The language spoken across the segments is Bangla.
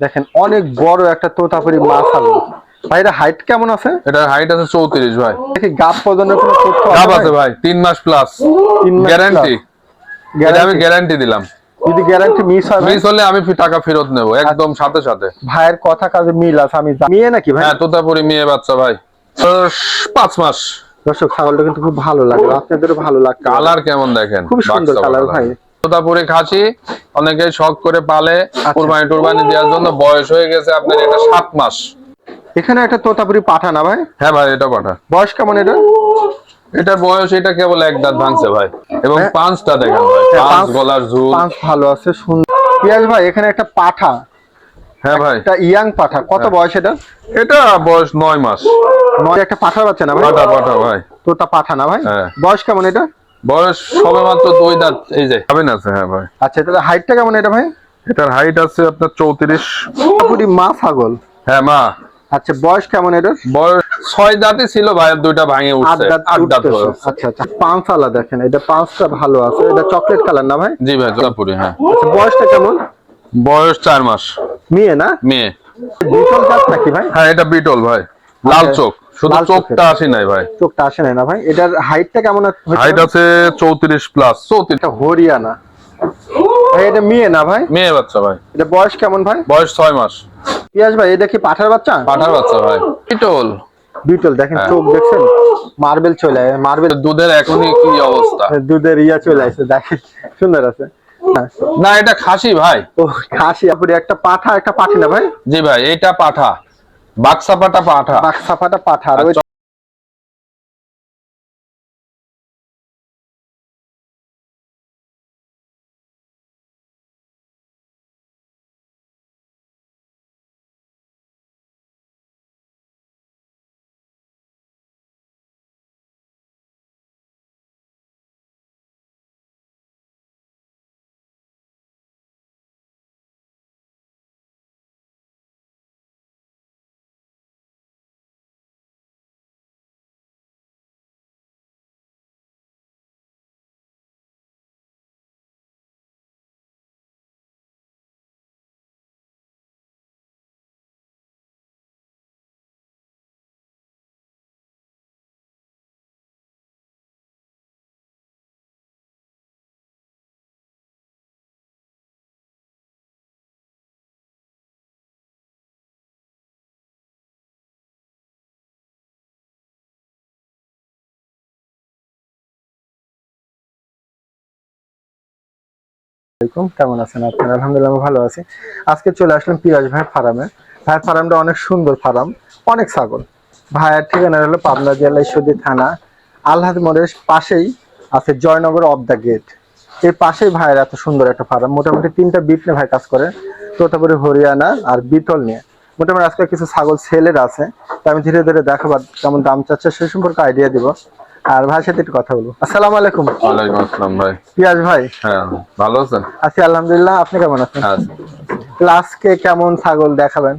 দেখেন অনেক বড় একটা তোতাপুরি মাছ আলু ভাই এটা হাইট কেমন আছে? এটার হাইট আছে চৌত্রিশ ভাই। দেখি গাপ পর্যন্ত কোনো তথ্য ভাই? আছে ভাই তিন মাস প্লাস গ্যারান্টি এটা আমি? গ্যারান্টি দিলাম। যদি গ্যারান্টি মিস হয় মিস হলে আমি টাকা ফেরত নেব একদম সাথে সাথে। ভাইয়ের কথা কাজে মিল আছে আমি জানি। মেয়ে নাকি ভাই? হ্যাঁ তোতাপুরি মেয়ে বাচ্চা ভাই। আহ, পাঁচ মাস। দর্শক ছাগলটা কিন্তু খুব ভালো লাগল। আপনাদেরও ভালো লাগল। কালার কেমন দেখেন? খুব সুন্দর কালার ভাই। তোতাপুরি খাসি অনেকে শখ করে পালে আচ্ছা। কুরবানি টুরবানি দেওয়ার জন্য বয়স হয়ে গেছে আপনার এটা সাত মাস। এখানে একটা তোতাপুরি পাঠা না ভাই? হ্যাঁ ভাই এটা পাঠা। বয়স কেমন এটা? এটার বয়স এটা কেবল এক দাঁত ভাঙছে ভাই। এবং হ্যাঁ। পাঁচটা দেখেন ভাই হ্যাঁ, পাঁচ গলার ঝুল। পাঁচ ভালো আছে সুন্দর। পিয়াজ ভাই এখানে একটা পাঠা। হ্যাঁ ভাই। এটা ইয়াং পাঠা। কত বয়স এটা? এটা বয়স নয় মাস। নয় একটা পাঠা বাচ্চা না ভাই? পাঠা পাঠা ভাই। তোতা পাঠা না ভাই? হ্যাঁ। বয়স কেমন এটা? বয়স সবে মাত্র দুই দাঁত এই যে। খাবেন আছে হ্যাঁ ভাই। আচ্ছা তাহলে হাইটটা কেমন এটা ভাই? এটার হাইট আছে আপনার চৌত্রিশ। তোতাপুরি মা ছাগল? হ্যাঁ মা। আচ্ছা বয়স কেমন এটা বয়স ছয় দাঁতে ছিল ভাইয়ের দুইটা ভাঙে আট উঠছে দাঁত আট দাঁত আচ্ছা আচ্ছা পাঁচ আলা দেখেন এটা পাঁচটা ভালো আছে। এটা চকলেট কালার না ভাই? জি ভাই তোতাপুরি হ্যাঁ। আচ্ছা বয়সটা কেমন? বয়স চার মাস। মেয়ে না? মেয়ে। বিটল জাত নাকি ভাই? হ্যাঁ এটা বিটল ভাই লাল আচ্ছা, চোখ। শুধু চোখটা আসি নাই ভাই। চোখটা আসে নাই না ভাই? এটার হাইটটা কেমন হাইট আছে চৌত্রিশ প্লাস চৌত্রিশ এটা হরিয়ানা। ভাই এটা মেয়ে না ভাই? মেয়ে বাচ্চা ভাই। এটা বয়স কেমন ভাই? বয়স ছয় মাস। পিয়াজ ভাই এটা কি পাঠার বাচ্চা? পাঠার বাচ্চা ভাই। বিটল। বিটল দেখেন হ্যাঁ। চোখ দেখছেন? মার্বেল চলে মার্বেল। দুধের এখনই কি অবস্থা? দুধের ইয়া চলে আসছে দেখেন সুন্দর আছে। হ্যাঁ। না এটা খাসি ভাই। ও খাসি আপনি একটা পাঠা একটা পাঠি না ভাই? জি ভাই এটা পাঠা। বাক্সা পাটা পাঠা। বাক্সাপাটা পাঠা আলাইকুম, কেমন আছেন আপনারা? আলহামদুলিল্লাহ ভালো আছি। আজকে চলে আসলাম পিরাজ ভাইয়ের ফার্মে। ভাইয়ের ফার্মটা অনেক সুন্দর ফার্ম, অনেক ছাগল। ভাইয়ের ঠিকানা হলো পাবনা জেলা ঈশ্বরদী থানা আলহাদ মোড়ের পাশেই আছে জয়নগর অফ দ্য গেট। এর পাশেই ভাইয়ের এত সুন্দর একটা ফার্ম। মোটামুটি তিনটা বিট নিয়ে ভাই কাজ করে। তোতাপুরি হরিয়ানা আর বিটল নিয়ে। মোটামুটি আজকে কিছু ছাগল সেলের আছে। তা আমি ধীরে ধীরে দেখাবো কেমন দাম চাচ্ছে, সে সম্পর্কে আইডিয়া দিব। আর ভাইয়ের সাথে একটু কথা বলব। আসসালামু আলাইকুম। ওয়ালাইকুম আসসালাম ভাই। পিয়াজ ভাই? হ্যাঁ ভালো আছেন? আছি আলহামদুলিল্লাহ। আপনি কেমন আছেন? হ্যাঁ আজকে কেমন ছাগল দেখাবেন?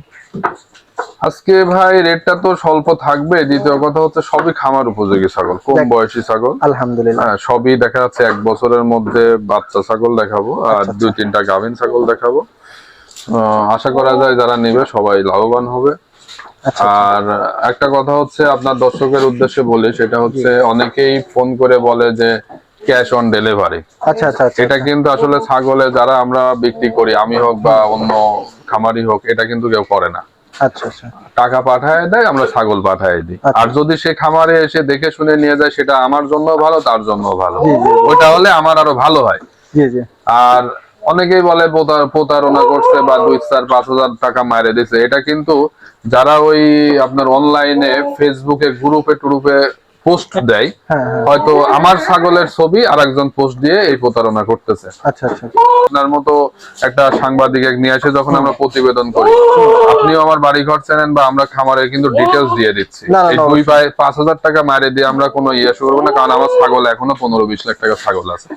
আজকে ভাই রেটটা তো স্বল্প থাকবে। দ্বিতীয় কথা হচ্ছে সবই খামার উপযোগী ছাগল কম বয়সী ছাগল। আলহামদুলিল্লাহ। হ্যাঁ সবই দেখা যাচ্ছে এক বছরের মধ্যে বাচ্চা ছাগল দেখাবো আর আচ্ছা, দুই তিনটা গাভিন ছাগল দেখাবো। আশা করা যায় যারা নেবে সবাই লাভবান হবে। আচ্ছা আর একটা কথা হচ্ছে আপনার দর্শকের উদ্দেশ্যে বলি সেটা হচ্ছে অনেকেই ফোন করে বলে যে ক্যাশ অন ডেলিভারি। আচ্ছা আচ্ছা আচ্ছা এটা কিন্তু আসলে ছাগলে যারা আমরা বিক্রি করি আমি হোক বা অন্য খামারি হোক এটা কিন্তু কেউ করে না। আচ্ছা আচ্ছা। টাকা পাঠায় দেয় আমরা ছাগল পাঠায় দিই। আচ্ছা। আর যদি সে খামারে এসে দেখে শুনে নিয়ে যায় সেটা আমার জন্য ভালো তার জন্য ভালো। ওইটা হলে আমার আরও ভালো হয়। আর অনেকেই বলে প্রতারণা করছে বা দুই চার পাঁচ হাজার টাকা মারে দিছে। এটা কিন্তু যারা ওই আপনার অনলাইনে ফেসবুকে গ্রুপে টুরুপে পোস্ট দেয়। হ্যাঁ হ্যাঁ। হয়তো আমার ছাগলের ছবি আর একজন পোস্ট দিয়ে এই প্রতারণা করতেছে। আচ্ছা আচ্ছা আপনার মতো একটা সাংবাদিক নিয়ে এসে যখন আমরা প্রতিবেদন করি আপনিও আমার বাড়ি ঘর চেনেন বা আমরা খামারের কিন্তু ডিটেলস দিয়ে দিচ্ছি। এই দুই পায়ে পাঁচ হাজার টাকা মারে দিয়ে আমরা কোনো ইয়ে শুরু করব না কারণ আমার ছাগল এখনও পনেরো বিশ লাখ টাকা ছাগল আছে।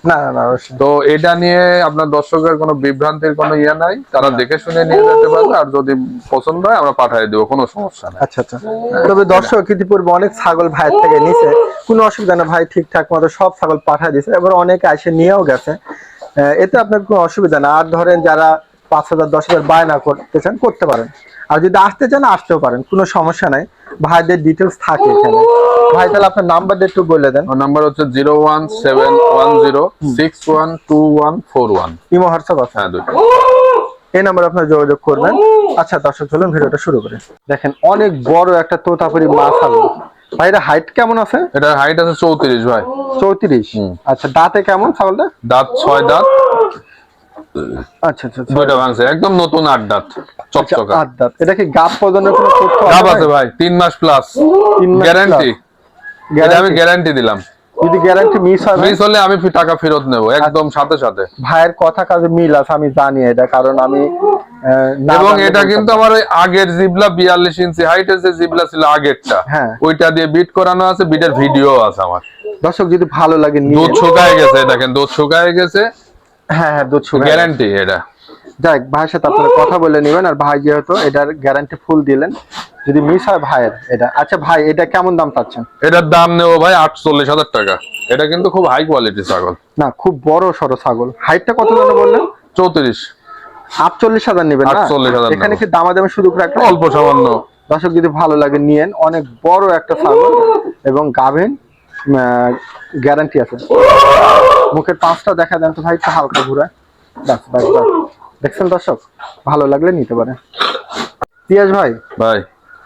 তো এটা নিয়ে আপনার দর্শকের কোনো বিভ্রান্তির কোনো ইয়ে নাই তারা দেখে শুনে নিয়ে যেতে পারবে আর যদি পছন্দ হয় আমরা পাঠিয়ে দেবো কোনো সমস্যা নেই। আচ্ছা আচ্ছা। তবে দর্শক ইতিপূর্বে অনেক ছাগল ভাইয়ের থেকে নিছে কোনো অসুবিধা না ভাই ঠিকঠাক মতো সব ছাগল পাঠিয়ে দিছে। এবার অনেকে এসে নিয়েও গেছে। এতে আপনার কোনো অসুবিধা না। আর ধরেন যারা পাঁচ হাজার দশ হাজার বায়না করতে চান করতে পারেন। আর যদি আসতে চান আসতেও পারেন। কোনো সমস্যা নাই। ভাইদের ডিটেলস থাকে এখানে। ভাই তাহলে আপনার নাম্বারটা একটু বলে দেন। নাম্বার হচ্ছে zero one seven one zero six one two one four one. Imo WhatsApp আছে? হ্যাঁ দুটো এই নাম্বারে আপনার যোগাযোগ করবেন। আচ্ছা দর্শক চলুন ভিডিওটা শুরু করে। দেখেন অনেক বড় একটা তোতাপুরি মাছ হবে ভাই এটা হাইট কেমন আছে? এটা হাইট আছে চৌত্রিশ ভাই। চৌত্রিশ? আচ্ছা দাঁতে কেমন ছাগলটা? দাঁত ছয় দাঁত। আচ্ছা আচ্ছা। দুইটা ভাঙছে একদম নতুন আট দাঁত চকচকা। আট দাঁত। এটা কি গাপ পর্যন্ত কোনো তথ্য গাব আছে ভাই? তিন মাস প্লাস গ্যারান্টি এটা আমি গ্যারান্টি দিলাম। যদি গ্যারান্টি মিস হয় মিস হলে আমি টাকা ফেরত নেব একদম সাথে সাথে। ভাইয়ের কথা কাজে মিল আছে আমি জানি এটা কারণ আমি এবং এটা কিন্তু আমার ওই আগের জিবলা বিয়াল্লিশ ইঞ্চি হাইটের যে জিবলা ছিল আগেরটা হ্যাঁ। ওইটা দিয়ে বিট করানো আছে বিটের ভিডিও আছে আমার। দর্শক যদি ভালো লাগে দুধ শুকায় গেছে দেখেন দুধ শুকায় গেছে। হ্যাঁ হ্যাঁ দুধ শুকায় গ্যারান্টি এটা। যাক ভাইয়ের সাথে আপনারা কথা বলে নেবেন আর ভাই যেহেতু এটার গ্যারান্টি ফুল দিলেন যদি মিস হয় ভাইয়ের এটা। আচ্ছা ভাই এটা কেমন দাম পাচ্ছেন এটার দাম নেব ভাই আটচল্লিশ হাজার টাকা। এটা কিন্তু খুব হাই কোয়ালিটি ছাগল। না খুব বড় সড়ো ছাগল। হাইটটা কত জন বললেন? চৌত্রিশ। আটচল্লিশ হাজার নেবেন না? 48,000 এখানে। কি দামাদামি শুধু করে একটা অল্প সামান্য। দর্শক যদি ভালো লাগে নিয়েন। অনেক বড় একটা ছাগল এবং গাভীন গ্যারান্টি আছে। মুখের পাঁচটা দেখা দেন তো ভাই একটু হালকা ঘুরা। বাস বাস দেখছেন দর্শক? ভালো লাগলে নিতে পারেন। পিয়াজ ভাই ভাই।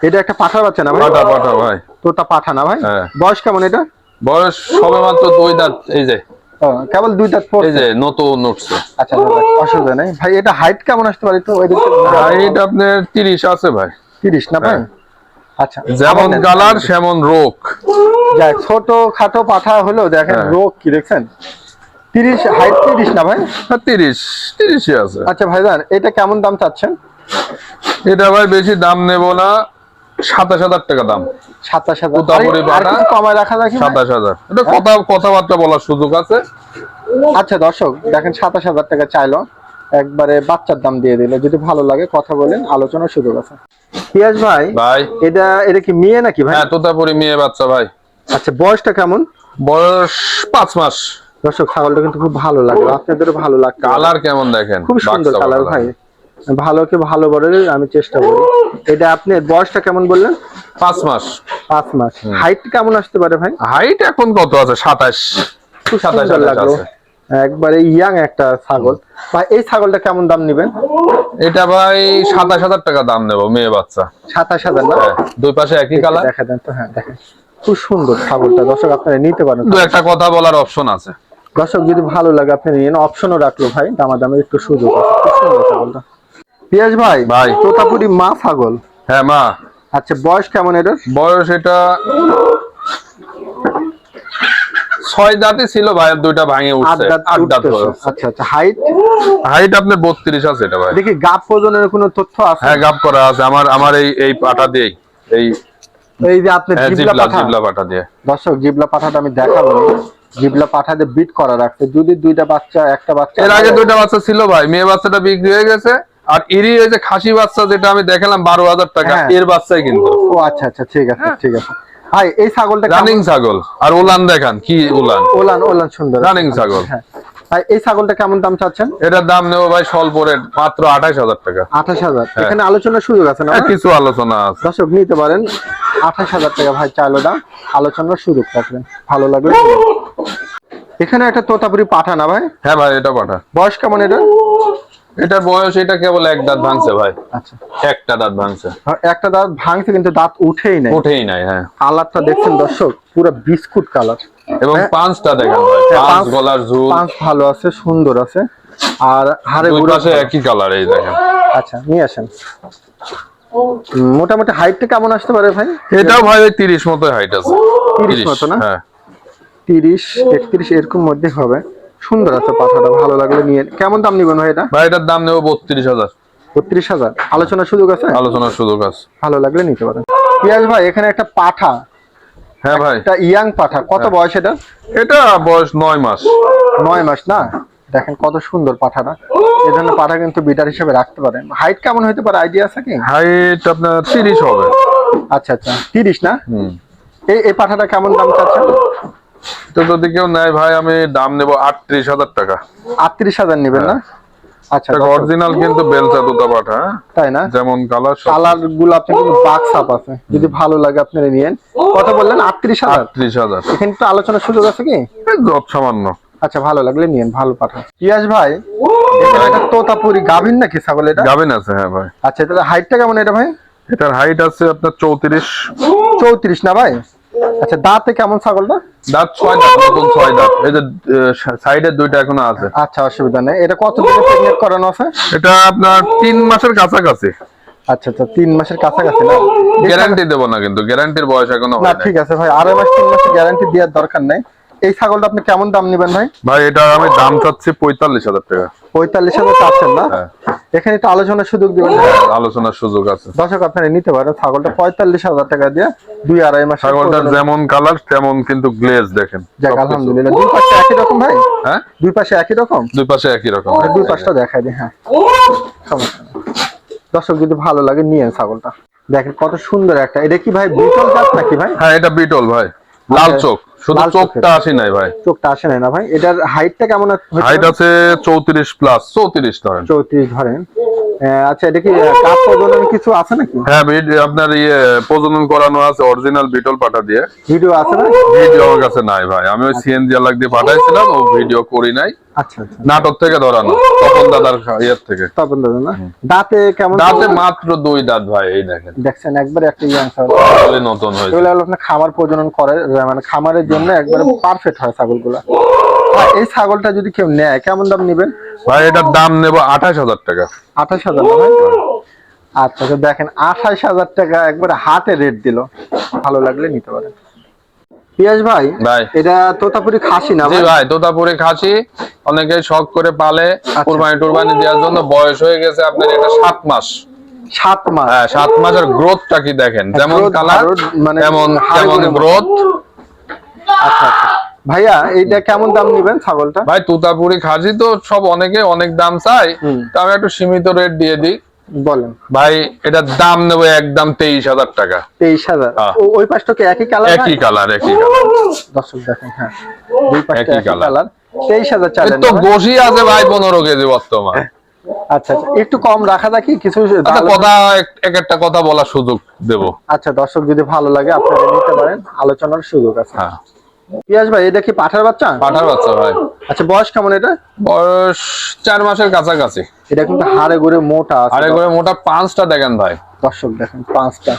এটা একটা পাঠা বাচ্চা না ভাই? পাঠা পাঠা ভাই। তোতা পাঠা না ভাই? হ্যাঁ। বয়স কেমন এটা? বয়স সবে মাত্র দুই দাঁত এই যে। কেবল দুই দাঁত এই যে নতুন উঠছে আচ্ছা আচ্ছা, আচ্ছা, অসুবিধা নেই। ভাই এটা হাইট কেমন আসতে পারে তো ওই হাইট আপনার তিরিশ আছে ভাই। তিরিশ না ভাই? হ্যাঁ। আচ্ছা যেমন আবার কালার সেমন রোগ। যাক ছোট খাটো পাঠা হলেও দেখেন হ্যাঁ। রোগ কি দেখছেন? তিরিশ হাইট তিরিশ না ভাই? হ্যাঁ, তিরিশ তিরিশই আছে। আচ্ছা ভাইজান এটা কেমন দাম চাচ্ছেন? এটা ভাই বেশি দাম নেব না। সাতাশ হাজার টাকা দাম। সাতাশ হাজার। কমায় রাখা যায় সাতাশ হাজার। এটা কথা কথাবার্তা বলার সুযোগ আছে। আচ্ছা দর্শক দেখেন সাতাশ হাজার টাকা চাইলো। একবারে বাচ্চার দাম দিয়ে দিলে। যদি ভালো লাগে কথা বলেন আলোচনার সুযোগ আছে। পিয়াজ ভাই ভাই। এটা এটা কি মেয়ে নাকি ভাই? হ্যাঁ তোতাপুরি মেয়ে বাচ্চা ভাই। আচ্ছা বয়সটা কেমন? বয়স পাঁচ মাস। দর্শক ছাগলটা কিন্তু খুব ভালো লাগল। আপনাদেরও ভালো লাগল। কালার কেমন দেখেন? খুব সুন্দর কালার ভাই। ভালোকে ভালো বলে আমি চেষ্টা করি। এটা আপনি বয়সটা কেমন বললেন? পাঁচ মাস। পাঁচ মাস। হাইট কেমন আসতে পারে ভাই? হাইট এখন কত আছে? সাতাশ। সাতাশ লাগল। একবারে ইয়াং একটা ছাগল। ভাই এই ছাগলটা কেমন দাম নিবেন? এটা ভাই সাতাশ হাজার টাকা দাম নেব মেয়ে বাচ্চা। সাতাশ হাজার না? হ্যাঁ, দুই পাশে একই কালার দেখা দেন তো হ্যাঁ দেখেন। খুব সুন্দর ছাগলটা। দর্শক আপনারা নিতে পারেন। দু একটা কথা বলার অপশন আছে। দর্শক যদি ভালো লাগে আপনি নিন। অপশনও রাখল ভাই। দামাদামের একটু সুযোগ আছে। খুব সুন্দর ছাগলটা। পিয়াজ ভাই? ভাই। তোতাপুরি মা ছাগল? হ্যাঁ মা। আচ্ছা বয়স কেমন এটার? বয়স এটা ছয় দাঁতই ছিল ভাই দুইটা ভাঙে উঠছে আট দাঁত আচ্ছা আচ্ছা হাইট হাইট আপনার বত্রিশ আছে এটা ভাই। দেখি গাপ ওজনের কোনো তথ্য আছে? হ্যাঁ গাপ করা আছে আমার আমার এই এই পাটা দিয়ে এই এই যে আপনি হ্যাঁ, জিবলা জিবলা পাঠা। জিবলা পাটা দিয়ে। দর্শক জিবলা পাঠাটা আমি দেখাবো জিবলা পাঠাতে বিট করা রাখছে। যদি দুইটা বাচ্চা একটা বাচ্চা এর আগে দুইটা বাচ্চা ছিল ভাই মেয়ে বাচ্চাটা বিক্রি হয়ে গেছে আর ইরি ওই যে খাসি বাচ্চা যেটা আমি দেখালাম বারো হাজার টাকা হ্যাঁ। এর বাচ্চাই কিন্তু। ও আচ্ছা আচ্ছা ঠিক আছে ঠিক আছে। ভাই এই ছাগলটা রানিং ছাগল। আর উলান দেখান কি উলান? ওলান ওলান সুন্দর। Running ছাগল। হ্যাঁ। ভাই এই ছাগলটা কেমন দাম চাচ্ছেন? এটার দাম নেব ভাই স্বল্প রেট মাত্র আঠাশ হাজার টাকা। আঠাশ হাজার। হ্যাঁ। এখানে আলোচনার সুযোগ আছে না? হ্যাঁ, কিছু আলোচনা আছে। দর্শক নিতে পারেন। আঠাশ হাজার টাকা ভাই চাইলো দাম। আলোচনার সুযোগ থাকবেন ভালো লাগবে এখানে একটা তোতাপুরি পাঠা না ভাই? হ্যাঁ ভাই এটা পাঠা। বয়স কেমন এটা এটার বয়স এটা কেবল এক দাঁত ভাঙছে ভাই। আচ্ছা। একটা দাঁত ভাঙছে। একটা দাঁত ভাঙছে কিন্তু দাঁত উঠেই নাই। উঠেই নাই হ্যাঁ। কালারটা দেখছেন দর্শক পুরো বিস্কুট কালার। এবং হ্যাঁ। পাঁচটা দেখেন ভাই হ্যাঁ, পাঁচ গলার ঝুল। পাঁচ ভালো আছে সুন্দর আছে। আর হাড়ে গুঁড়ো পাশে একই কালার এই দেখেন। আচ্ছা নিয়ে আসেন। মোটামুটি হাইটটা কেমন আসতে পারে ভাই? এটাও ভাই ওই তিরিশ মতো হাইট আছে। 30 মতো না? হ্যাঁ। তিরিশ একত্রিশ এরকম মধ্যে হবে। সুন্দর আছে পাঠাটা ভালো লাগলে নিয়ে কেমন দাম নিবেন ভাই এটা? ভাই এটার দাম নেব বত্রিশ হাজার। বত্রিশ হাজার। আলোচনার সুযোগ আছে? আলোচনার সুযোগ আছে। ভালো লাগলে নিতে পারেন। পিয়াজ ভাই এখানে একটা পাঠা। হ্যাঁ ভাই। একটা ইয়াং পাঠা। কত হ্যাঁ। বয়স এটা? এটা বয়স নয় মাস। নয় মাস না? দেখেন কত সুন্দর পাঠাটা। এই ধরনের পাঠা কিন্তু বিটার হিসেবে রাখতে পারেন। হাইট কেমন হতে পারে? আইডিয়া আছে কি? হাইট আপনার তিরিশ হবে। আচ্ছা আচ্ছা। তিরিশ না? এই এই পাঠাটা কেমন দাম চাচ্ছেন? তো যদি কেউ নেয়। ভাই আমি দাম নেব আটত্রিশ হাজার টাকা। আটত্রিশ হাজার নেবেন না? আচ্ছা অরিজিনাল কিন্তু বেলচা দুটা পাঠা হ্যাঁ? তাই না? যেমন কালার কালারগুলো আপনি কিন্তু বাক সাপ আছে। যদি ভালো লাগে আপনারা নিয়েন। কত বললেন আটত্রিশ হাজার? ত্রিশ হাজার। এখানে একটু আলোচনার সুযোগ আছে কি? যত সামান্য। আচ্ছা ভালো লাগলে নিয়েন ভালো পাঠান। পিয়াস ভাই একটা তোতাপুরি গাভিন নাকি ছাগল এটা? গাবেন আছে হ্যাঁ ভাই। আচ্ছা এটা হাইটটা কেমন এটা ভাই? এটার হাইট আছে আপনার চৌত্রিশ। চৌত্রিশ না ভাই? আচ্ছা দাঁতে কেমন ছাগলটা? দাঁত ছয় দাঁত নতুন ছয় দাঁত। এই যে সাইডের দুইটা এখনও আছে। আচ্ছা অসুবিধা নেই। এটা কত দিনে প্রেগনেন্ট করানো আছে? এটা আপনার তিন মাসের কাছাকাছি। আচ্ছা আচ্ছা তিন মাসের কাছাকাছি না? গ্যারান্টি দেবো না কিন্তু গ্যারান্টির বয়স এখনও না ঠিক আছে ভাই আড়াই মাস তিন মাসের গ্যারান্টি দেওয়ার দরকার নেই। এই ছাগলটা আপনি কেমন দাম নেবেন ভাই? ভাই এটা আমি দাম চাচ্ছি পঁয়তাল্লিশ হাজার টাকা। পঁয়তাল্লিশ হাজার চাচ্ছেন না? হ্যাঁ। এখানে একটু আলোচনার সুযোগ দিবেন হ্যাঁ, আলোচনার সুযোগ আছে। দর্শক আপনারা নিতে পারেন। ছাগলটা পঁয়তাল্লিশ হাজার টাকা দিয়ে দুই আড়াই মাস ছাগলটার যেমন কালার তেমন কিন্তু গ্লেজ দেখেন। যাক আলহামদুলিল্লাহ। দুই পাশে একই রকম ভাই? হ্যাঁ? দুই পাশে একই রকম? দুই পাশে একই রকম। দুই পাশটা দেখাই দিই হ্যাঁ। সমস্যা দর্শক যদি ভালো লাগে নিয়ে ছাগলটা। দেখেন কত সুন্দর একটা। এটা কি ভাই বিটল জাত নাকি ভাই? হ্যাঁ এটা বিটল ভাই। লাল আচ্ছা, চোখ। শুধু চোখটা আসে নাই ভাই। চোখটা আসে নাই না ভাই। এটার হাইটটা কেমন? হাইট আছে চৌত্রিশ প্লাস চৌত্রিশ ধরেন। চৌত্রিশ ধরেন। আচ্ছা এটা কি কাপ প্রজনন কিছু আছে নাকি? হ্যাঁ আপনার ইয়ে প্রজনন করানো আছে অরিজিনাল বিটল পাঠা দিয়ে। ভিডিও আছে না? ভিডিও আমার কাছে নাই ভাই। আমি ওই সিএনজি আলাক দিয়ে পাঠাইছিলাম ও ভিডিও করি নাই। আচ্ছা আচ্ছা। নাটক থেকে ধরানো তপন দাদার ইয়ের থেকে। তপন দাদা না? দাঁতে কেমন দাঁতে মাত্র দুই দাঁত ভাই এই দেখেন। দেখছেন একবারে একটা ইয়াং তাহলে নতুন হয়েছে। এগুলো আপনার খামার প্রজনন করে মানে খামারের জন্য একবারে পারফেক্ট হয় ছাগলগুলো। এই ছাগলটা যদি কেউ নেয় কেমন দাম নেবেন? ভাই এটার দাম নেব আঠাশ হাজার টাকা। আঠাশ হাজার আচ্ছা তো দেখেন আঠাশ হাজার টাকা একবারে হাতে রেট দিল। ভালো লাগলে নিতে পারেন। পিয়াস ভাই ভাই। এটা তোতাপুরি খাসি না জি ভাই? ভাই তোতাপুরি খাসি। অনেকে শখ করে পালে কুরবানি টুরবানি দেওয়ার জন্য বয়স হয়ে গেছে আপনার এটা সাত মাস। সাত মাস? হ্যাঁ সাত মাসের গ্রোথটা কি দেখেন? যেমন growth কালার মানে মতো। গ্রোথ আচ্ছা আচ্ছা। ভাইয়া এইটা কেমন দাম নেবেন ছাগলটা? ভাই তুতাপুরি খাসি তো সব অনেকে অনেক দাম চাই। তো আমি একটু সীমিত রেট দিয়ে দিই। বলেন। ভাই এটার দাম নেব একদম তেইশ হাজার টাকা। তেইশ হাজার? হ্যাঁ। ওই পাশটা কি একই কালার একই কালার একই কালার দর্শক দেখেন হ্যাঁ। দুই পাশটা একই কালার তেইশ হাজার চালেন তো গোশি আছে ভাই পনেরো কেজি বর্তমান। আচ্ছা আচ্ছা। একটু কম রাখা কি? কিছু আচ্ছা কথা এক- এক একটা কথা বলার সুযোগ দেব। আচ্ছা দর্শক যদি ভালো লাগে আপনারা নিতে পারেন। আলোচনার সুযোগ আছে। হ্যাঁ। পিয়াস ভাই এটা কি পাঠার বাচ্চা? পাঠার বাচ্চা ভাই। আচ্ছা বয়স কেমন এটা? বয়স চার মাসের কাছাকাছি। এটা কিন্তু হাড়ে গুড়ে মোটা আরে করে মোটা পাঁচটা দেখেন ভাই। দর্শক দেখেন পাঁচটা।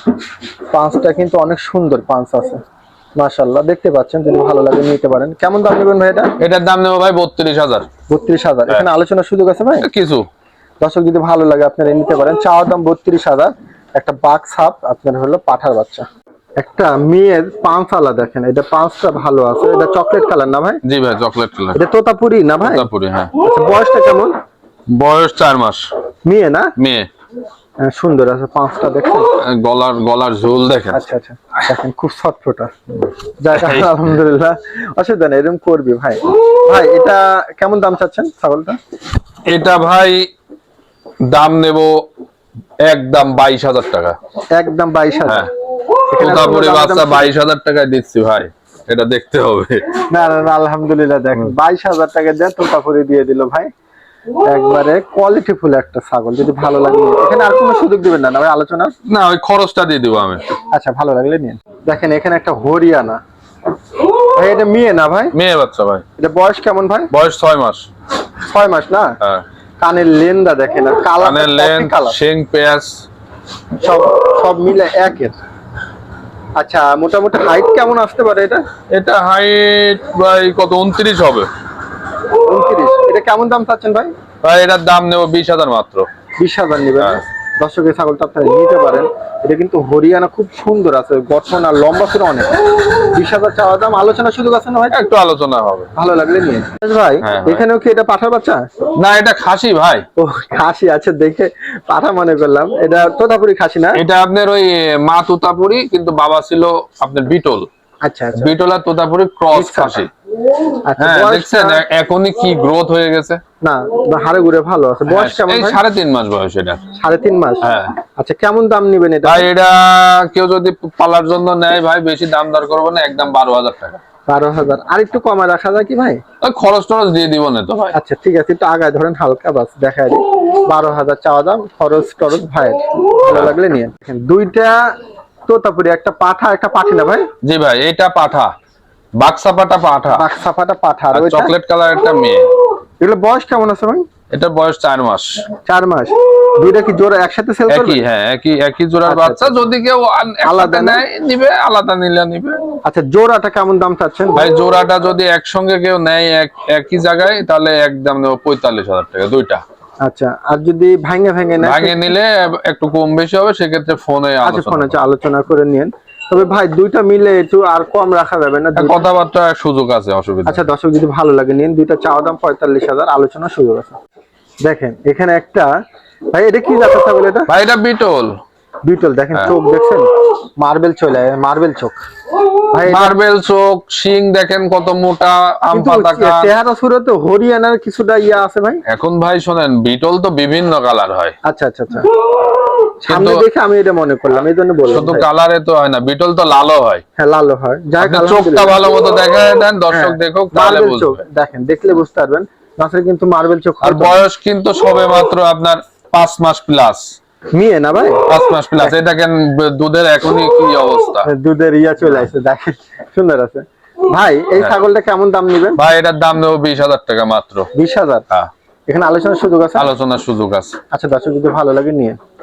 পাঁচটা কিন্তু অনেক সুন্দর পাঁচ আছে। মাশাল্লাহ দেখতে পাচ্ছেন যদি ভালো লাগে নিতে পারেন। কেমন দাম নেবেন ভাই এটা? এটার দাম নেব ভাই বত্রিশ হাজার। বত্রিশ হাজার। এখানে আলোচনার সুযোগ আছে ভাই? কিছু। দর্শক যদি ভালো লাগে আপনারা নিতে পারেন। চাওয়ার দাম বত্রিশ হাজার। একটা বাঘ সাপ আপনার হলো পাঠার বাচ্চা। একটা মেয়ের পাঁচালা দেখেন এটা পাঁচটা ভালো আছে। এটা চকলেট কালার না ভাই? জি ভাই চকলেট কালার এটা তোতাপুরি না ভাই? তোতাপুরি হ্যাঁ। আচ্ছা বয়সটা কেমন? বয়স চার মাস। মেয়ে না? মেয়ে। সুন্দর আছে পাঁচটা দেখেন। গলার গলার ঝোল দেখেন। আচ্ছা আচ্ছা। দেখেন খুব ছটফটা যাক আলহামদুলিল্লাহ। অসুবিধা নেই এরকম করবি ভাই। ভাই এটা কেমন দাম চাচ্ছেন ছাগলটা? এটা ভাই দাম নেব একদম বাইশ হাজার টাকা। একদম বাইশ হাজার। হ্যাঁ। তোতাপুরি বাচ্চা বাইশ হাজার টাকায় দিচ্ছি ভাই। এটা দেখতে হবে। না না আলহামদুলিল্লাহ দেখেন বাইশ হাজার টাকা তোতাপুরি দিয়ে দিল ভাই। একবারে কোয়ালিটি ফুল একটা ছাগল যদি ভালো লাগে এখানে আর কোনো সুযোগ দিবেন না ভাই আলোচনা? না ওই খরচটা দিয়ে দিব আমি আচ্ছা ভালো লাগলে নিন দেখেন এখানে একটা হরিয়ানা। ভাই এটা মেয়ে না ভাই? মেয়ে বাচ্চা ভাই। এটা বয়স কেমন ভাই? বয়স ছয় মাস। ছয় মাস না? হ্যাঁ। কানের লেনদা দেখেন আর কালার কানের লেন শিং পেঁয়াজ। সব সব মিলে একের। আচ্ছা মোটামুটি হাইট কেমন আসতে পারে এটা? এটা হাইট ভাই কত উনত্রিশ হবে। উনত্রিশ। এটা কেমন দাম চাচ্ছেন ভাই? ভাই এটার দাম নেব বিশ হাজার মাত্র। বিশ হাজার নেবেন। হ্যাঁ। দর্শকের ছাগলটা আপনারা নিতে পারেন। এটা কিন্তু হরিয়ানা খুব সুন্দর আছে গঠন আর লম্বা ছিল অনেক। বিশ হাজার চাওয়া দাম আলোচনা শুধু আছে না একটু আলোচনা হবে। ভালো লাগলে নিয়ে ভাই হ্যাঁ, হ্যাঁ। এখানেও কি এটা পাঠার বাচ্চা? না এটা খাসি ভাই। ও খাসি আছে দেখে পাঠা মনে করলাম। এটা তোতাপুরি খাসি না? এটা আপনার ওই মা তোতাপুরি কিন্তু বাবা ছিল আপনার বিটল। আচ্ছা আচ্ছা। বিটল আর তুতাপুরি ক্রস খাসি। আচ্ছা হ্যাঁ এখনই কি গ্রোথ হয়ে গেছে? না হাড়ে ঘুরে ভালো আছে। বয়স কেমন সাড়ে তিন মাস বয়স এটা। সাড়ে তিন মাস? হ্যাঁ। আচ্ছা কেমন দাম নিবেন এটা? ভাই এটা কেউ যদি পালার জন্য নেয় ভাই বেশি দাম দর করব না একদম বারো হাজার টাকা। বারো হাজার। আর একটু কমে রাখা যায় কি ভাই? খরচ টরচ দিয়ে দিব না তো ভাই। আচ্ছা ঠিক আছে একটু আগায় ধরেন হালকা বাস দেখা দিই। বারো হাজার চাওয়া দাম খরচ টরচ ভাইয়ের ভালো লাগলে নিয়ে। দুইটা তোতাপুরি একটা পাঠা একটা পাঠি না ভাই? জি ভাই এটা পাঠা। বাক্সা পাটা পাঠা। বাক্সাফাটা পাঠা। আর চকলেট কালার একটা মেয়ে। এগুলো বয়স কেমন আছে ভাই? এটা বয়স চার মাস। চার মাস। দুইটা কি জোড়া একসাথে সেল করবে? একই হ্যাঁ একই একই জোড়ার আচ্ছা, বাচ্চা। যদি কেউ আলাদা নেয় নিবে আলাদা নিলে নিবে। আচ্ছা জোড়াটা কেমন দাম চাচ্ছেন? ভাই জোড়াটা যদি একসঙ্গে কেউ নেয় এক একই জায়গায় তাহলে একদম নেব পঁয়তাল্লিশ হাজার টাকা দুইটা। আচ্ছা আর যদি ভাঙে ভাঙে নেয় ভাগে নিলে একটু কম বেশি হবে সেক্ষেত্রে ফোনে আচ্ছা ফোনে আলোচনা করে নিন তবে ভাই দুইটা মিলে একটু আর কম রাখা যাবে না কথাবার্তা সুযোগ আছে অসুবিধা আচ্ছা দর্শক যদি ভালো লাগে নিন দুইটা চাওয়া দাম পঁয়তাল্লিশ হাজার আলোচনার সুযোগ আছে। দেখেন এখানে একটা ভাই এটা কি জাতের ছাগল এটা? ভাই এটা বিটল। বিটল দেখেন হ্যাঁ। চোখ দেখছেন? মার্বেল চলে মার্বেল চোখ। ভাই মার্বেল চোখ শিং দেখেন কত মোটা আম পাতাকা চেহারা সুরতে হরিয়ানার কিছুটা ইয়া আছে ভাই। এখন ভাই শোনেন বিটল তো বিভিন্ন কালার হয়। আচ্ছা আচ্ছা আচ্ছা। সামনে দেখে আমি এটা মনে করলাম এই জন্য বললাম শুধু কালারে তো হয় না বিটল তো লালও হয়। হ্যাঁ লাল হয়। আপনি চোখটা ভালো মতো দেখা দেন দর্শক দেখুক তাহলে বুঝবে। দেখেন দেখলে বুঝতে পারবেন। নাসের কিন্তু মার্বেল চোখ আর বয়স কিন্তু সবে মাত্র আপনার মাস প্লাস মিয়ে না ভাই? মাস প্লাস এই দেখেন দুধের এখনই কি অবস্থা? দুধের ইয়া চলে আসছে দেখেন সুন্দর আছে। ভাই এই হ্যাঁ। ছাগলটা কেমন দাম নিবেন? ভাই এটার দাম বিশ হাজার টাকা মাত্র। বিশ হাজার? হ্যাঁ। এখানে আলোচনার সুযোগ আছে? আলোচনার সুযোগ আছে। আচ্ছা দর্শক যদি ভালো লাগে নিয়ে।